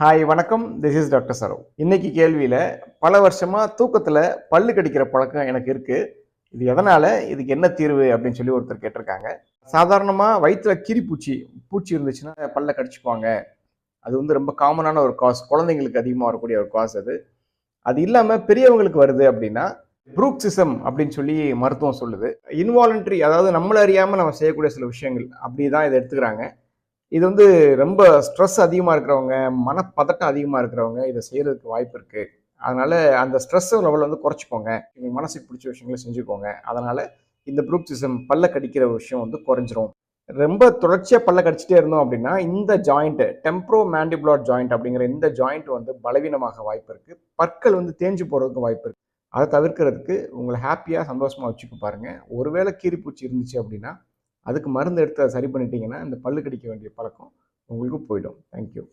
Hi வணக்கம். This is doctor Sarav இன்னைக்கு கேள்வியில் பல வருஷமாக தூக்கத்தில் பல்லு கடிக்கிற பழக்கம் எனக்கு இருக்குது இது எதனால்? இதுக்கு என்ன தீர்வு? அப்படின்னு சொல்லி ஒருத்தர் கேட்டிருக்காங்க. சாதாரணமாக வயிற்றுல கிரிப்பூச்சி பூச்சி பூச்சி இருந்துச்சுன்னா பல்ல கடிச்சுக்குவாங்க. அது வந்து ரொம்ப காமனான ஒரு காஸ் குழந்தைங்களுக்கு அதிகமாக வரக்கூடிய ஒரு காஸ் அது. அது இல்லாமல் பெரியவங்களுக்கு வருது அப்படின்னா ப்ரூக்சிசம் அப்படின்னு சொல்லி மருத்துவம் சொல்லுது. இன்வாலண்ட்ரி அதாவது நம்மளை அறியாமல் நம்ம செய்யக்கூடிய சில விஷயங்கள். அப்படி தான் இதை எடுத்துக்கிறாங்க. இது வந்து ரொம்ப ஸ்ட்ரெஸ் அதிகமாக இருக்கிறவங்க மனப்பதட்டம் அதிகமாக இருக்கிறவங்க இதை செய்கிறதுக்கு வாய்ப்பு இருக்குது அதனால் அந்த ஸ்ட்ரெஸ் லெவல் வந்து குறைச்சிக்கோங்க. நீங்கள் மனசுக்கு பிடிச்ச விஷயங்களை செஞ்சுக்கோங்க. அதனால் இந்த ப்ரூக்சிசம் பல்ல கடிக்கிற விஷயம் வந்து குறைஞ்சிரும். ரொம்ப தொடர்ச்சியாக பல்ல கடிச்சிட்டே இருந்தோம் அப்படின்னா இந்த ஜாயிண்ட்டு டெம்ப்ரோ மேண்டிபுலார் ஜாயிண்ட் அப்படிங்கிற இந்த ஜாயிண்ட் வந்து பலவீனமாக வாய்ப்பு இருக்குது பற்கள் வந்து தேஞ்சு போகிறதுக்கு வாய்ப்பு இருக்குது அதை தவிர்க்கிறதுக்கு உங்களை ஹாப்பியாக சந்தோஷமாக வச்சுக்க பாருங்கள் ஒருவேளை கீரிப்பூச்சி இருந்துச்சு அப்படின்னா அதுக்கு மருந்து எடுத்து அதை சரி பண்ணிட்டீங்கன்னா இந்த பல்லு கடிக்க வேண்டிய பழக்கம் உங்களுக்கு போயிடும். தேங்க்யூ